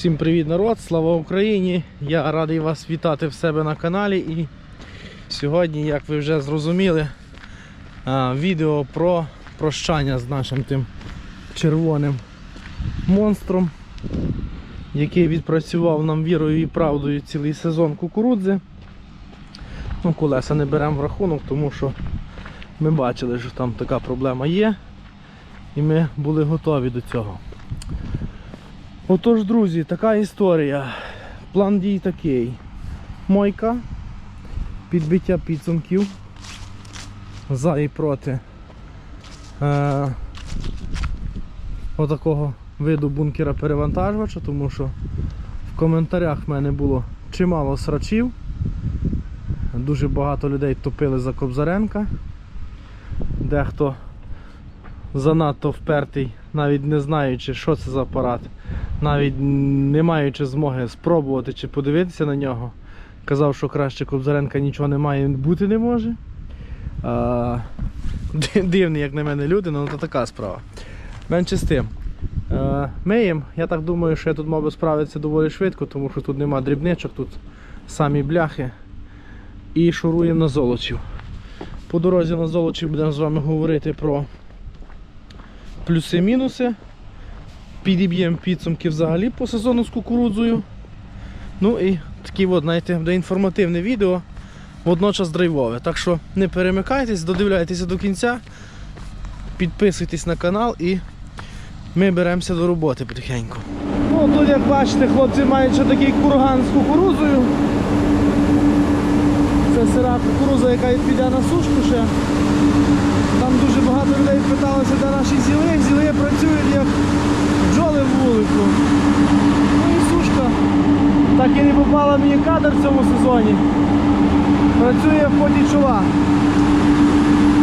Всім привіт народ, слава Україні! Я радий вас вітати в себе на каналі. І сьогодні, як ви вже зрозуміли, відео про прощання з нашим тим червоним монстром, який відпрацював нам вірою і правдою цілий сезон кукурудзи. Ну, колеса не беремо в рахунок, тому що ми бачили, що там така проблема є. І ми були готові до цього. Отож, друзі, така історія. План дій такий. Мойка, підбиття підсумків за і проти е, отакого виду бункера перевантажувача, тому що в коментарях в мене було чимало срачів. Дуже багато людей топили за Кобзаренка. Дехто занадто впертий, навіть не знаючи, що це за апарат, навіть не маючи змоги спробувати чи подивитися на нього, казав, що краще Кобзаренка нічого немає, бути не може. А, ди- дивні, як на мене люди, ну то така справа. Менше з тим. Миєм, я так думаю, що я тут мав би справитися доволі швидко, тому що тут нема дрібничок, тут самі бляхи. І шуруємо на золочів. По дорозі на золочів будемо з вами говорити про плюси-мінуси. Підіб'ємо підсумки взагалі по сезону з кукурудзою. Ну і таке от, знаєте, буде відео, водночас драйвове. Так що не перемикайтесь, додивляйтеся до кінця, підписуйтесь на канал і ми беремося до роботи потихеньку. Ну, тут, як бачите, хлопці мають ще такий курган з кукурудзою. Це сира кукуруза, яка піде на сушку ще. Там дуже багато людей питалося, де наші зіли. Зіли працюють як бджоли в вулику. Ну і сушка. Так і не попала мені кадр в цьому сезоні. Працює в поті чола.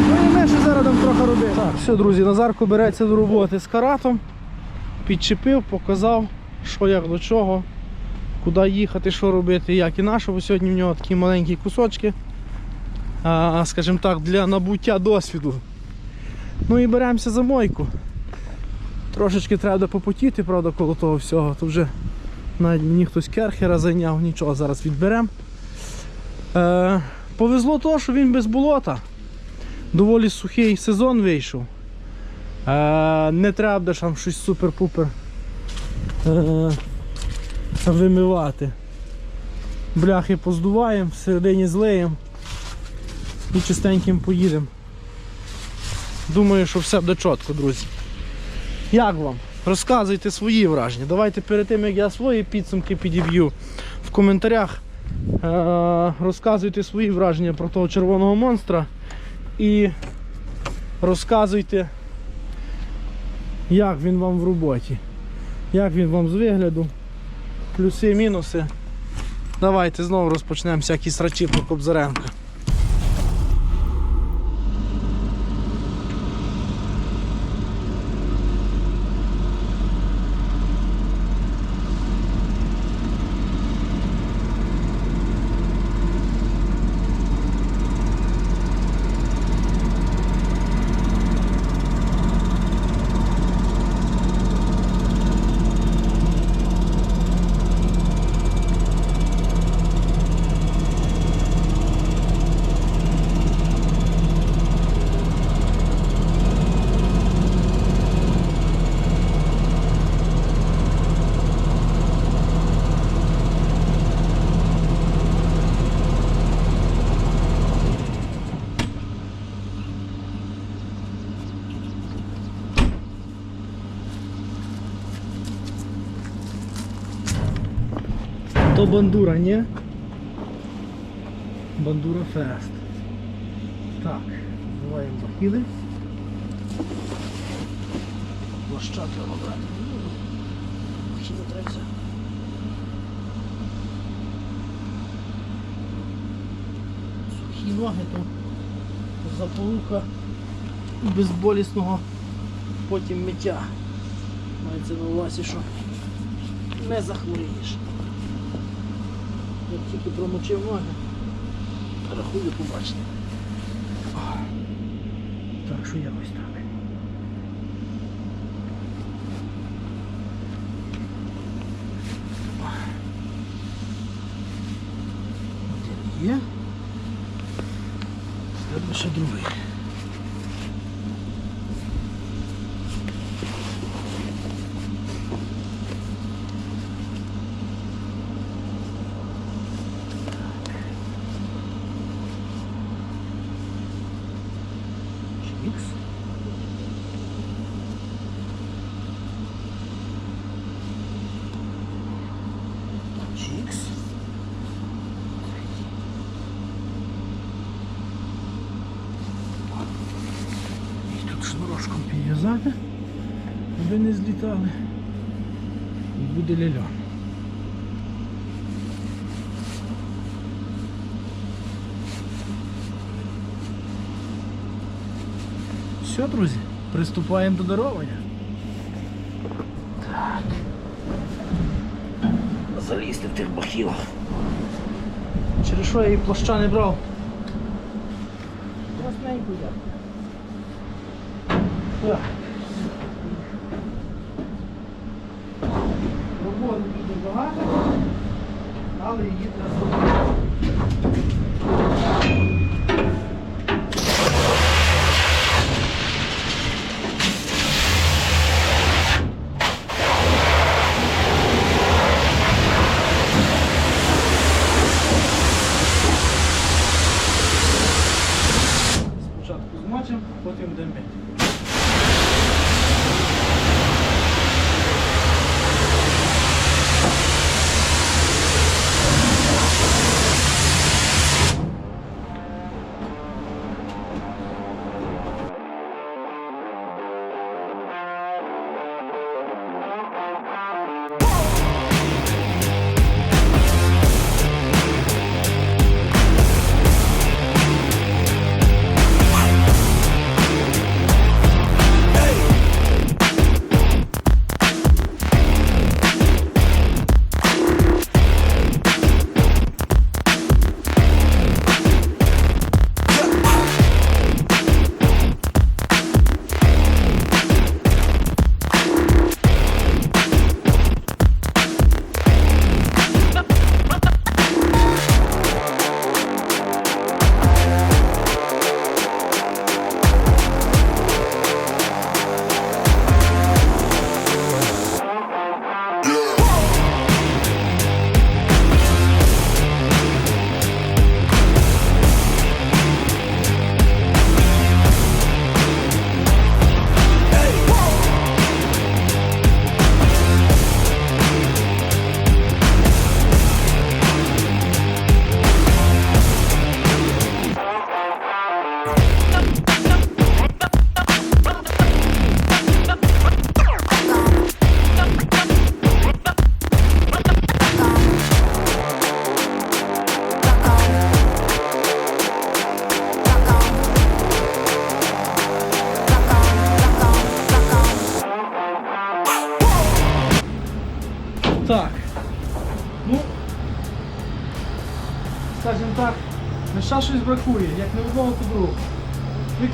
Ну і ще зараз трохи робити. Так, все, друзі, Назарко береться до роботи з каратом. Підчепив, показав, що як до чого, куди їхати, що робити, як і нашого. Сьогодні в нього такі маленькі кусочки скажімо так, для набуття досвіду. Ну і беремося за мойку. Трошечки треба попотіти, правда, коло того всього. То вже навіть мені хтось керхера зайняв, нічого, зараз відберемо. Е, повезло то, що він без болота. Доволі сухий сезон вийшов. Е, не треба буде там щось супер-пупер е, вимивати. Бляхи поздуваємо, всередині злеємо і чистеньким поїдемо. Думаю, що все буде чітко, друзі. Як вам? Розказуйте свої враження. Давайте перед тим, як я свої підсумки підіб'ю в коментарях. Е- розказуйте свої враження про того червоного монстра і розказуйте, як він вам в роботі, як він вам з вигляду, плюси, мінуси. Давайте знову розпочнемо всякі срачі про Кобзаренка. Бандура, ні? Бандура фест. Так, вбиваємо бахіли. Площадки обрати. Бахіли треться. Сухі ноги, то заполука безболісного потім миття. Мається на увазі, що не захворієш. Тільки промочив ноги, рахую побачите. Так що якось так. Треба ще другий. Чікс. Чікс. Шнурочком підв'язати, аби не злітали. І буде ляльон. Все, друзі, приступаємо до даровання. Так. Залізти в тих бахілах. Через що я її плаща не брав? Красненько йде. Так. Роботи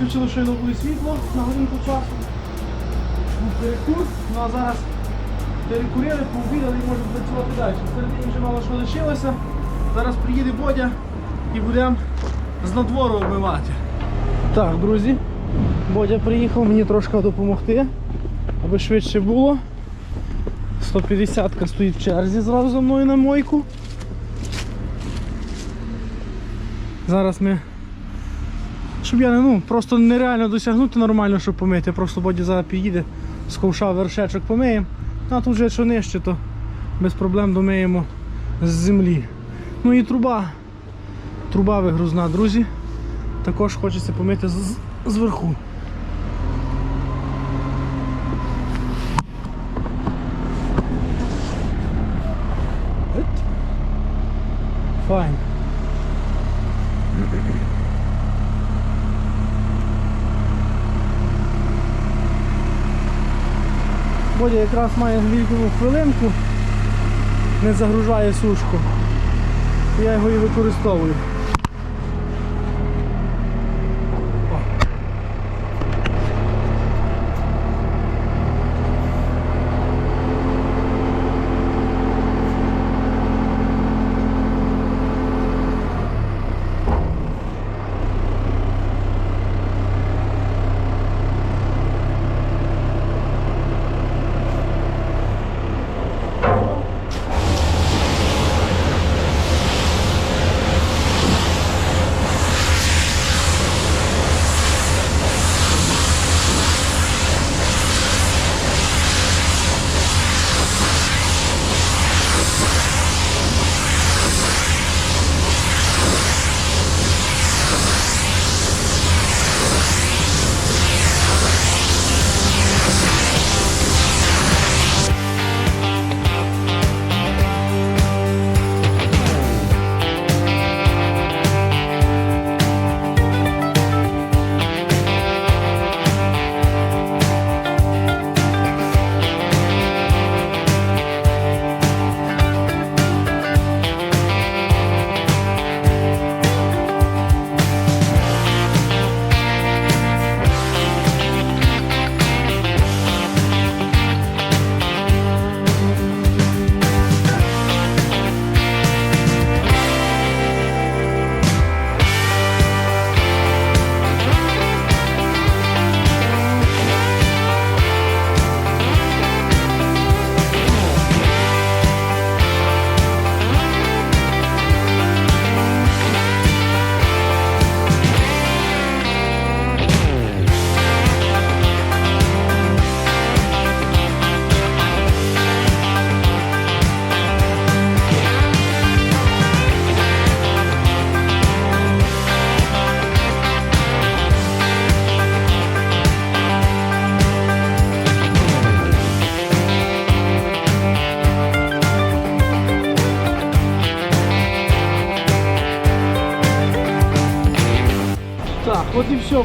Виключили щойно буде світло на годинку часу. Був перекур, ну а зараз перекурили, пообідали і можемо працювати далі. Середині вже мало що лишилося. Зараз приїде Бодя і будемо з надвору обмивати. Так, друзі, Бодя приїхав мені трошки допомогти, аби швидше було. 150-ка стоїть в черзі зразу за мною на мойку. Зараз ми. Щоб я не ну, просто нереально досягнути нормально, щоб помити. Просто Боді зараз під'їде, з ковша вершечок помиємо. А тут вже що нижче, то без проблем домиємо з землі. Ну і труба. Труба вигрузна, друзі. Також хочеться помити зверху. От. Файн. Бодя якраз має вільну хвилинку, не загружає сушку. Я його і використовую.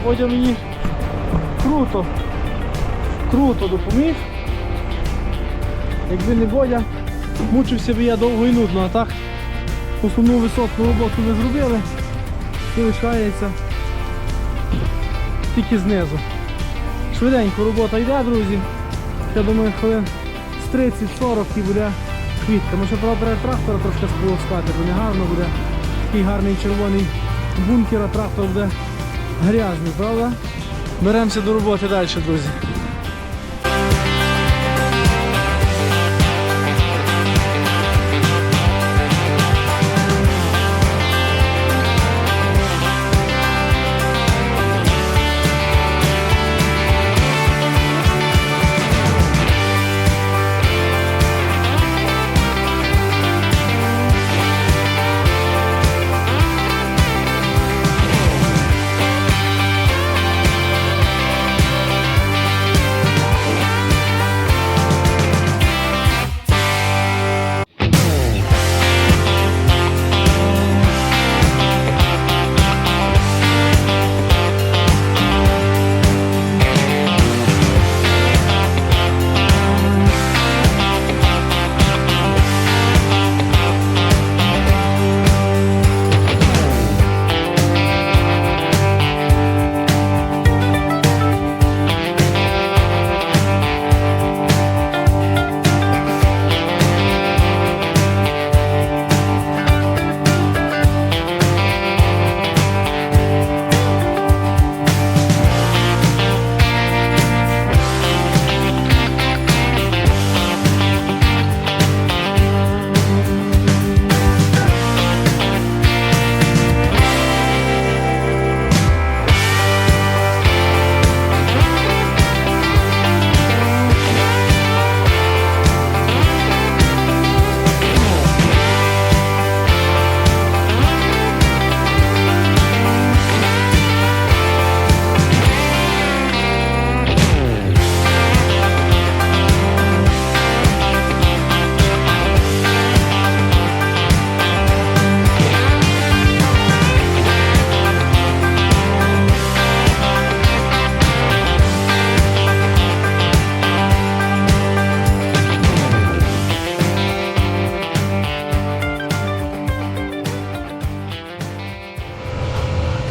Бодя мені круто, круто допоміг. Якби не Бодя, мучився би я довго і нудно, а так основну висотну роботу ми зробили і лишається тільки знизу. Швиденько робота йде, друзі. Я думаю, хвилин з 30-40 і буде квітка. Може, правда, треба трактора трошки сполоскати, бо не гарно буде. Такий гарний червоний бункер, а трактор буде грязний, правда? Беремося до роботи далі, друзі.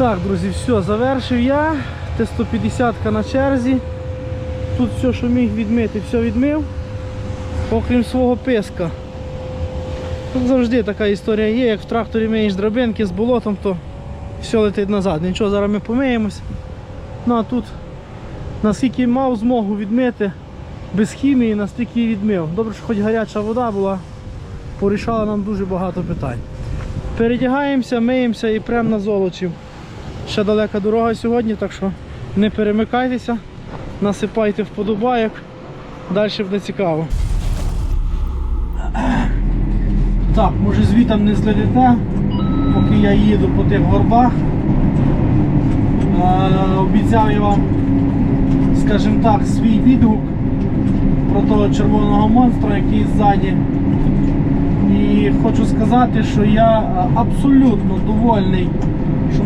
Так, друзі, все, завершив я. Т-150 на черзі. Тут все, що міг відмити, все відмив. Окрім свого писка. Тут завжди така історія є, як в тракторі миєш драбинки з болотом, то все летить назад. Нічого, зараз ми помиємось. Ну а тут наскільки мав змогу відмити без хімії, настільки і відмив. Добре, що хоч гаряча вода була, порішала нам дуже багато питань. Передягаємося, миємося і прямо на золочів. Ще далека дорога сьогодні, так що не перемикайтеся, насипайте вподобайок, далі буде цікаво. Так, може звітом не злетите, поки я їду по тих горбах. Е, обіцяв я вам, скажімо так, свій відгук про того червоного монстра, який ззаді. І хочу сказати, що я е, абсолютно довольний,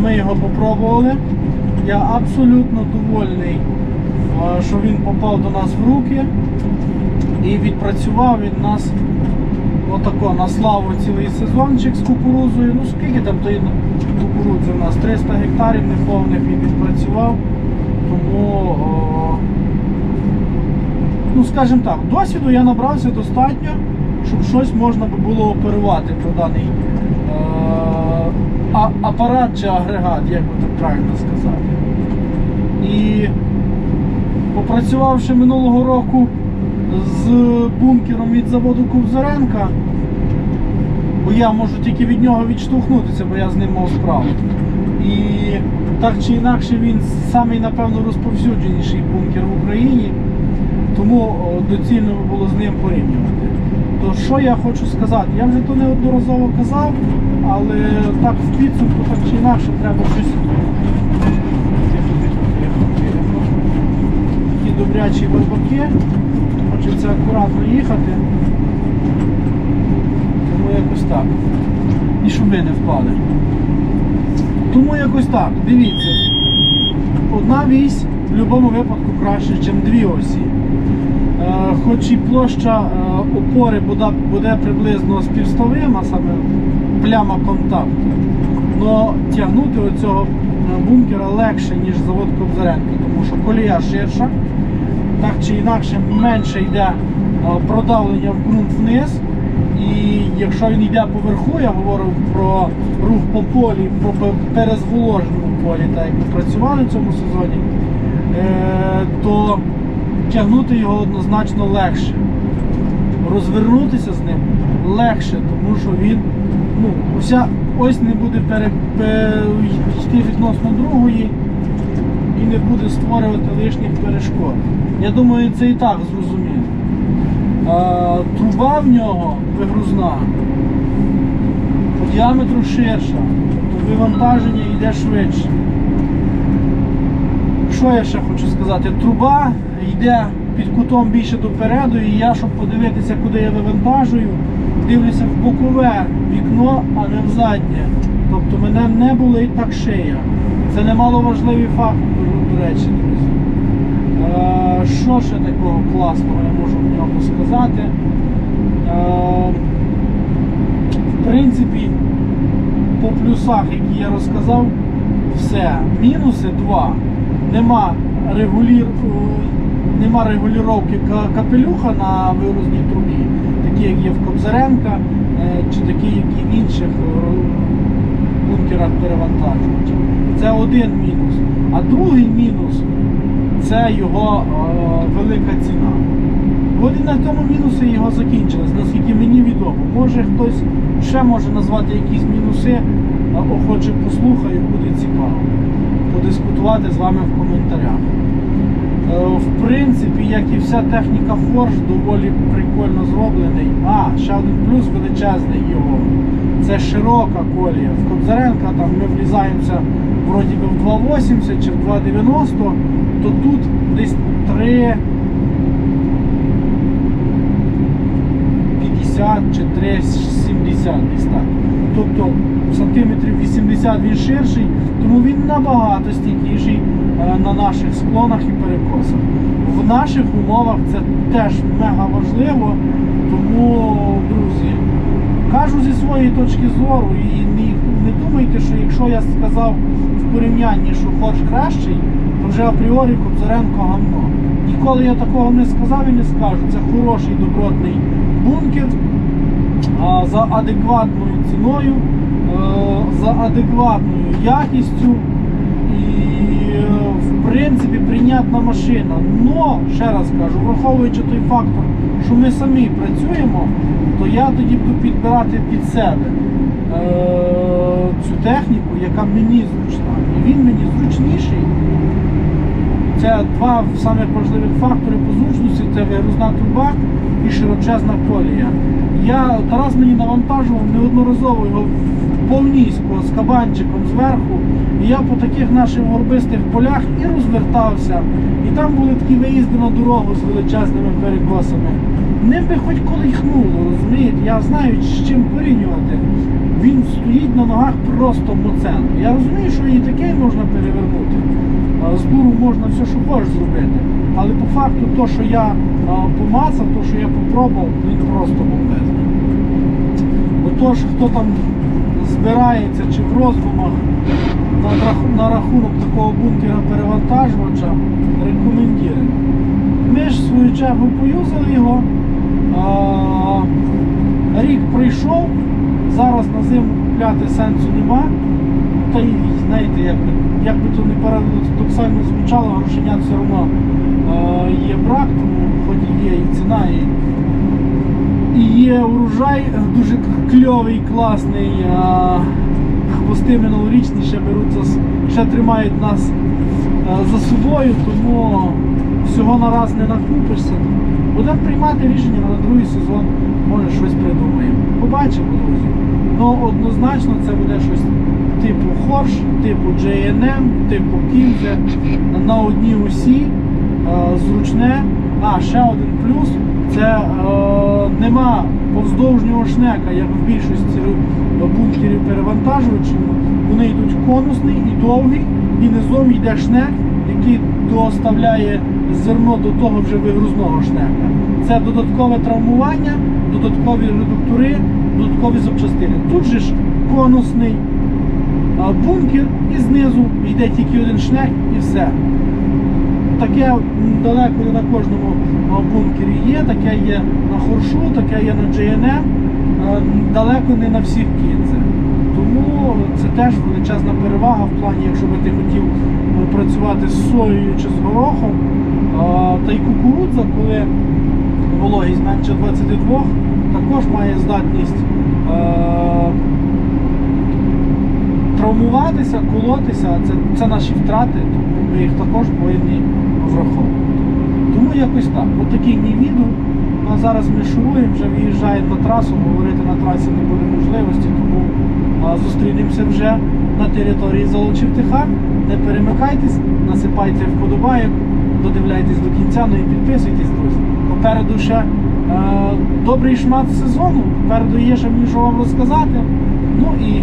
ми його попробували. Я абсолютно довольний, що він попав до нас в руки і відпрацював він нас отако на славу цілий сезончик з кукурузою. Ну скільки там тої кукурудзи у нас? 300 гектарів неповних він відпрацював. Тому, ну скажімо так, досвіду я набрався достатньо, щоб щось можна було оперувати про даний е, апарат чи агрегат, як би так правильно сказати. І попрацювавши минулого року з бункером від заводу Ковзаренка, бо я можу тільки від нього відштовхнутися, бо я з ним мав справу. І так чи інакше він самий, напевно, розповсюдженіший бункер в Україні, тому доцільно було з ним порівнювати. То що я хочу сказати? Я вже то неодноразово казав, але так в підсумку, так чи інакше, треба щось. Такі добрячі бабаки. Хочеться акуратно їхати. Тому якось так. І щоб ви не впали. Тому якось так, дивіться. одна вісь в будь-якому випадку краще, ніж дві осі. Е, Хоч і площа е, опори буде, приблизно співставима, саме пляма контакту, але тягнути оцього е, бункера легше, ніж завод Кобзаренко, тому що колія ширша, так чи інакше менше йде продавлення в ґрунт вниз. І якщо він йде поверху, я говорю про рух по полі, про пе- перезволоженому полі, так як ми працювали в цьому сезоні, то тягнути його однозначно легше. Розвернутися з ним легше, тому що він, ну, вся ось не буде пере, пе- йти відносно другої і не буде створювати лишніх перешкод. Я думаю, це і так зрозуміло. А, труба в нього вигрузна по діаметру ширша, тобто вивантаження йде швидше. Що я ще хочу сказати? Труба йде під кутом більше допереду, і я, щоб подивитися, куди я вивантажую, дивлюся в бокове вікно, а не в заднє. Тобто мене не болить так шия. Це немаловажливий факт, до- речі, друзі. Е, Що ще такого класного я можу в ньому сказати? Е, В принципі, по плюсах, які я розказав, все. Мінуси два. Нема регулір... Нема регулювання капелюха на вирозній трубі, такі, як є в Кобзаренка, е, чи такі, як і в інших е, бункерах перевантажувачів. Це один мінус. А другий мінус це його е, велика ціна. От і на тому мінуси його закінчились, наскільки мені відомо. Може хтось ще може назвати якісь мінуси, охоче послухаю, буде цікаво подискутувати з вами в коментарях. Е, В принципі, як і вся техніка Форж, доволі прикольно зроблений. А, ще один плюс величезний його. Це широка колія. В Кобзаренка там ми влізаємося вроді би в 2,80 чи в 2,90, то тут десь 3. 50 чи 3,70 десь так. Тобто сантиметрів 80 він ширший, тому він набагато стійкіший е, на наших склонах і перекосах. В наших умовах це теж мега важливо, тому, друзі, кажу зі своєї точки зору і не, не думайте, що якщо я сказав в порівнянні, що Хорш кращий, то вже апріорі Кобзаренко гамно. Ніколи я такого не сказав і не скажу. Це хороший добротний бункер а, за адекватною ціною, за адекватною якістю і е, в принципі прийнятна машина. Но, ще раз кажу, враховуючи той фактор, що ми самі працюємо, то я тоді буду підбирати під себе е, цю техніку, яка мені зручна. І він мені зручніший. Це два самих важливих фактори по зручності це вигрузна труба і широчезна колія. Я Тарас мені навантажував неодноразово його повністю з кабанчиком зверху. І я по таких наших горбистих полях і розвертався. І там були такі виїзди на дорогу з величезними перекосами. Ним би хоч колихнуло, розумієте? Я знаю, з чим порівнювати. Він стоїть на ногах просто моценно. Я розумію, що і таке можна перевернути. З дуру можна все, що хочеш зробити. Але по факту, то, що я помацав, то, що я попробував, він просто бомбезний. Отож, хто там збирається чи в роздумах на, рах- на рахунок такого бункера перевантажувача, рекомендую. Ми ж в свою чергу поюзали його. Рік пройшов, зараз на зиму купляти сенсу нема. Та й знаєте, як би, як би то не парадоксально звучало, грошенят все одно е, є брак, тому хоч і є і ціна, і, і є урожай дуже кльовий, класний. А, хвости минулорічні ще беруть за, с- ще тримають нас е, за собою, тому всього на раз не накупишся. Будемо приймати рішення на другий сезон, може щось придумаємо. Побачимо, друзі. Ну однозначно це буде щось типу Хорш, типу JNM, типу Кінзе на одній усі, е, зручне. А, ще один плюс це е, нема повздовжнього шнека, як в більшості бункерів перевантажувачів. Вони йдуть конусний і довгий, і низом йде шнек, який доставляє зерно до того вже вигрузного шнека. Це додаткове травмування, додаткові редуктори, додаткові запчастини. Тут же ж конусний бункер і знизу йде тільки один шнек і все. Таке далеко не на кожному бункері є, таке є на хоршу, таке є на GNM, далеко не на всіх кінцях. Тому це теж величезна перевага в плані, якщо би ти хотів працювати з соєю чи з горохом. Та й кукурудза, коли вологість менше 22, також має здатність травмуватися, колотися. Це, це наші втрати, тому ми їх також повинні враховувати. Тому якось так. От такий мій відео. Ну, а зараз ми шуруємо, вже виїжджаємо на трасу, говорити на трасі не буде можливості, тому а, зустрінемося вже на території Золочів Тиха. Не перемикайтесь, насипайте вподобайок, додивляйтесь до кінця, ну і підписуйтесь, друзі. Попереду ще е, добрий шмат сезону, попереду є ще мені що вам розказати. Ну і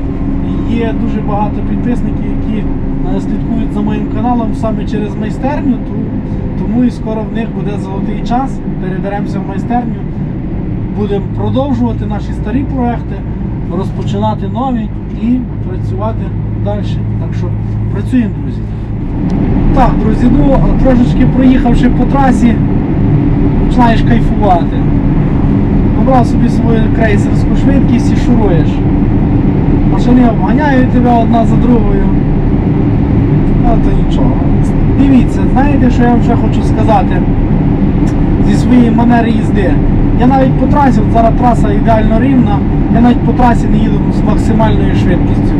є дуже багато підписників, які е, слідкують за моїм каналом саме через майстерню. Тому і скоро в них буде золотий час. Переберемося в майстерню, будемо продовжувати наші старі проекти, розпочинати нові і працювати далі. Так що працюємо, друзі. Так, друзі, ну трошечки проїхавши по трасі, починаєш кайфувати. Обрав собі свою крейсерську швидкість і шуруєш. Машини обганяють тебе одна за другою. А то нічого. Дивіться, знаєте, що я вам ще хочу сказати зі своєї манери їзди. Я навіть по трасі, зараз траса ідеально рівна, я навіть по трасі не їду з максимальною швидкістю.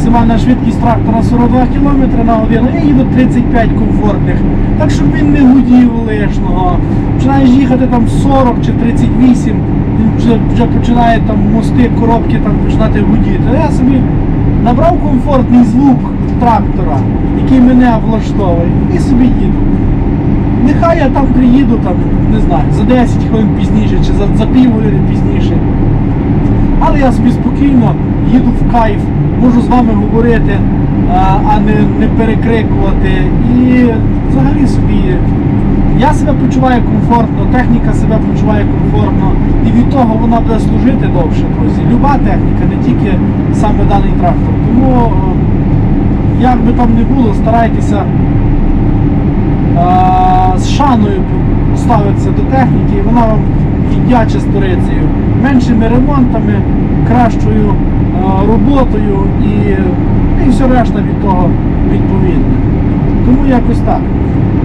Максимальна швидкість трактора 42 км на годину, я їду 35 комфортних. Так щоб він не гудів лишного. Починаєш їхати там 40 чи 38, він вже, вже починає там мости, коробки там починати гудіти. Я собі набрав комфортний звук трактора, який мене влаштовує, і собі їду. Нехай я там приїду, там, не знаю, за 10 хвилин пізніше чи за, за пів пізніше. Але я собі спокійно їду в кайф, можу з вами говорити, а, не, не перекрикувати. І взагалі собі я себе почуваю комфортно, техніка себе почуває комфортно, і від того вона буде служити довше, друзі. Люба техніка, не тільки саме даний трактор. Тому, як би там не було, старайтеся а, з шаною ставитися до техніки, і вона вам віддяче сторицею. Меншими ремонтами, кращою а, роботою і, і все решта від того відповідне. Тому якось так.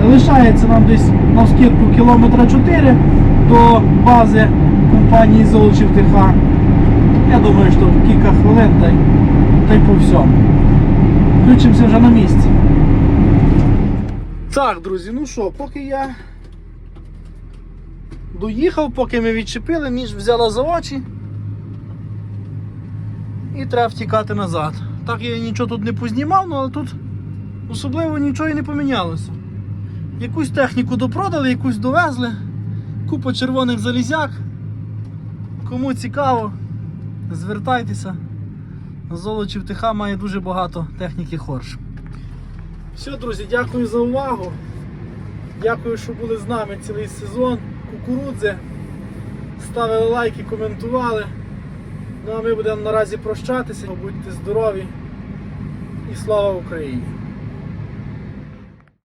Лишається нам десь на скидку кілометра 4 до бази компанії Золочів ТХ. Я думаю, що кілька хвилин та й, та й по всьому. Включимося вже на місці. Так, друзі, ну що, поки я доїхав, поки ми відчепили, ніж взяла за очі. І треба втікати назад. Так я нічого тут не познімав, ну, але тут особливо нічого і не помінялося. Якусь техніку допродали, якусь довезли. Купа червоних залізяк. Кому цікаво, звертайтеся. Золочів ТХ має дуже багато техніки хорш. Все, друзі, дякую за увагу. Дякую, що були з нами цілий сезон. Кукурудзи. Ставили лайки, коментували. Ну а ми будемо наразі прощатися. Будьте здорові і слава Україні!